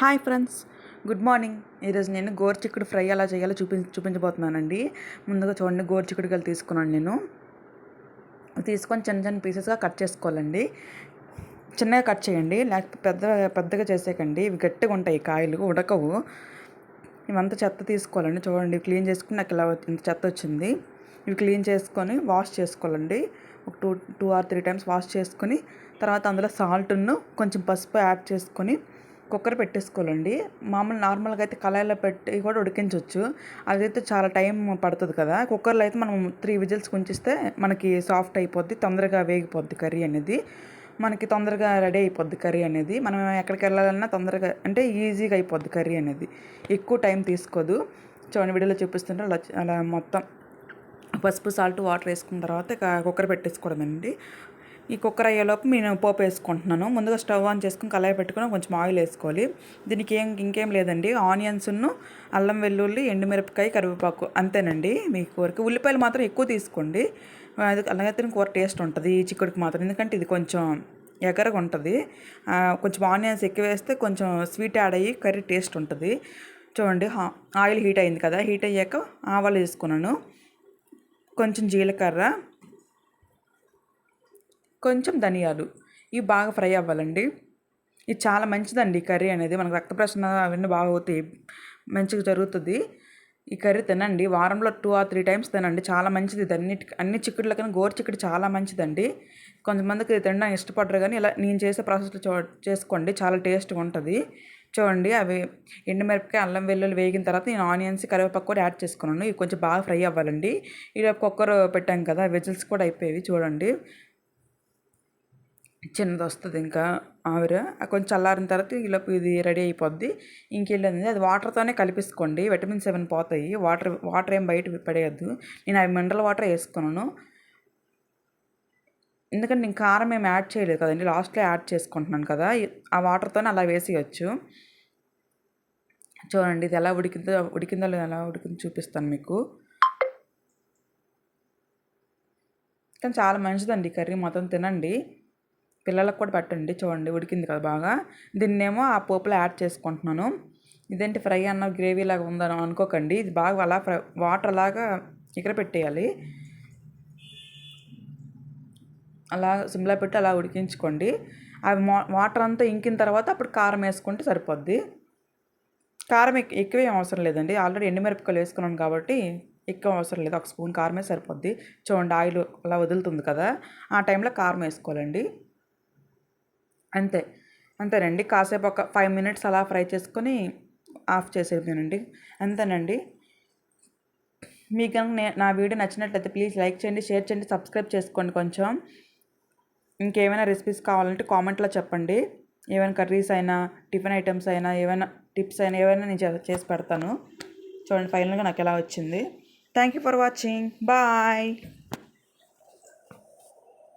Hi friends good morning. ఈరోజు నేను గోరుచిక్కుడు fry ఎలా చేయాలో చూపి చూపించబోతున్నానండి. ముందుగా చూడండి గోరుచిక్కుడుకాయలు తీసుకున్నాను నేను. తీసుకొని చిన్న చిన్న పీసెస్గా కట్ చేసుకోవాలండి. చిన్నగా కట్ చేయండి లేకపోతే పెద్ద పెద్దగా చేసేకండి ఇవి గట్టిగా ఉంటాయి కాయలు ఉడకవు. ఇవంతా చెత్త తీసుకోవాలండి. చూడండి క్లీన్ చేసుకుని నాకు ఇలా ఇంత చెత్త వచ్చింది. ఇవి క్లీన్ చేసుకొని వాష్ చేసుకోవాలండి. ఒక two two or three times wash చేసుకొని తర్వాత అందులో సాల్ట్ను కొంచెం పసుపు యాడ్ చేసుకొని కుక్కర్ పెట్టేసుకోవాలండి. మామూలు నార్మల్గా అయితే కళాయిలో పెట్టి కూడా ఉడికించవచ్చు. అదైతే చాలా టైం పడుతుంది కదా. కుక్కర్లో అయితే మనం త్రీ విజిల్స్ ఉంచిస్తే మనకి సాఫ్ట్ అయిపోద్ది తొందరగా వేగిపోద్ది కర్రీ అనేది. మనకి తొందరగా రెడీ అయిపోద్ది కర్రీ అనేది. మనం ఎక్కడికి వెళ్ళాలన్నా తొందరగా అంటే ఈజీగా అయిపోద్ది కర్రీ అనేది. ఎక్కువ టైం తీసుకోదు. చూడండి వీడియోలో చూపిస్తుంటే అలా అలా మొత్తం పసుపు సాల్ట్ వాటర్ వేసుకున్న తర్వాత ఇక కుక్కర్ పెట్టేసుకోవడమండి ఈ కుక్కర్ అయ్యేలోపు నేను పోపు వేసుకుంటున్నాను. ముందుగా స్టవ్ ఆన్ చేసుకుని కళాయి పెట్టుకుని కొంచెం ఆయిల్ వేసుకోవాలి. దీనికి ఏం ఇంకేం లేదండి. ఆనియన్స్ను అల్లం వెల్లుల్లి ఎండుమిరపకాయ కరివేపాకు అంతేనండి. మీ కూరకి ఉల్లిపాయలు మాత్రం ఎక్కువ తీసుకోండి. అది అలాగైతే కూర టేస్ట్ ఉంటుంది. ఈ చిక్కుడికి మాత్రం. ఎందుకంటే ఇది కొంచెం ఎగరగా ఉంటుంది. కొంచెం ఆనియన్స్ ఎక్కువ వేస్తే కొంచెం స్వీట్ యాడ్ అయ్యి కర్రీ టేస్ట్ ఉంటుంది. చూడండి ఆయిల్ హీట్ అయింది కదా. హీట్ అయ్యాక ఆవాలు వేసుకున్నాను. కొంచెం జీలకర్ర కొంచెం ధనియాలు. ఇవి బాగా ఫ్రై అవ్వాలండి. ఇది చాలా మంచిదండి ఈ కర్రీ అనేది. మనకు రక్త ప్రసరణ అవన్నీ బాగా అవుతాయి. మంచిగా జరుగుతుంది. ఈ కర్రీ తినండి. వారంలో టూ ఆర్ త్రీ టైమ్స్ తినండి. చాలా మంచిది. ఇది అన్ని అన్ని చిక్కుడుల కన్నా గోరు చిక్కుడు చాలా మంచిదండి. కొంతమందికి తినడానికి ఇష్టపడరు కానీ ఇలా నేను చేసే ప్రాసెస్లో చూ చేసుకోండి. చాలా టేస్ట్గా ఉంటుంది. చూడండి. అవి ఎండుమిరపకాయ అల్లం వెల్లుల్లి వేగిన తర్వాత నేను ఆనియన్స్ కరివేపాకు కూడా యాడ్ చేసుకున్నాను. ఇవి కొంచెం బాగా ఫ్రై అవ్వాలండి. ఇలా కుక్కర్ పెట్టాం కదా వెజిల్స్ కూడా అయిపోయేవి చూడండి. చిన్నది వస్తుంది ఇంకా ఆవిర. కొంచెం చల్లారిన తర్వాత ఈలోపు ఇది రెడీ అయిపోద్ది. ఇంకెళ్ళింది అది వాటర్తోనే కలిపేసుకోండి. విటమిన్ సెవెన్ పోతాయి. వాటర్ వాటర్ ఏం బయట పడేయద్దు. నేను అవి మినరల్ వాటర్ వేసుకున్నాను. ఎందుకంటే నేను కారం ఏం యాడ్ చేయలేదు కదండి. లాస్ట్లో యాడ్ చేసుకుంటున్నాను కదా. ఆ వాటర్తోనే అలా వేసేయచ్చు. చూడండి ఇది ఎలా ఉడికిందో ఉడికిందో ఎలా ఉడికిందో చూపిస్తాను మీకు. కానీ చాలా మంచిదండి కర్రీ. మొత్తం తినండి. పిల్లలకు కూడా పెట్టండి. చూడండి ఉడికింది కదా బాగా. దీన్నేమో ఆ పోపులో యాడ్ చేసుకుంటున్నాను. ఇదేంటి ఫ్రై అన్న గ్రేవీ లాగా ఉందని అనుకోకండి. ఇది బాగా అలా ఫ్రై వాటర్ లాగా ఇక్కడ పెట్టేయాలి. అలా సిమ్లా పెట్టి అలా ఉడికించుకోండి. అవి వాటర్ అంతా ఇంకిన తర్వాత అప్పుడు కారం వేసుకుంటే సరిపోద్ది. కారం ఎక్కువ ఏం అవసరం లేదండి. ఆల్రెడీ ఎండుమిరపకాయలు వేసుకున్నాను కాబట్టి ఎక్కువ అవసరం లేదు. ఒక స్పూన్ కారమే సరిపోద్ది. చూడండి ఆయిల్ అలా వదులుతుంది కదా. ఆ టైంలో కారం వేసుకోవాలండి. అంతే. అంతేనండి కాసేపు ఒక ఫైవ్ మినిట్స్ అలా ఫ్రై చేసుకొని ఆఫ్ చేసేదానండి అంతేనండి. మీకు కనుక నా వీడియో నచ్చినట్లయితే ప్లీజ్ లైక్ చేయండి షేర్ చేయండి సబ్స్క్రైబ్ చేసుకోండి కొంచెం. ఇంకేమైనా రెసిపీస్ కావాలంటే కామెంట్లో చెప్పండి. ఏమైనా కర్రీస్ అయినా టిఫిన్ ఐటమ్స్ అయినా ఏమైనా టిప్స్ అయినా ఏవైనా నేను చేసి పెడతాను. చూడండి ఫైనల్గా నాకు ఎలా వచ్చింది. Thank you for watching. Bye.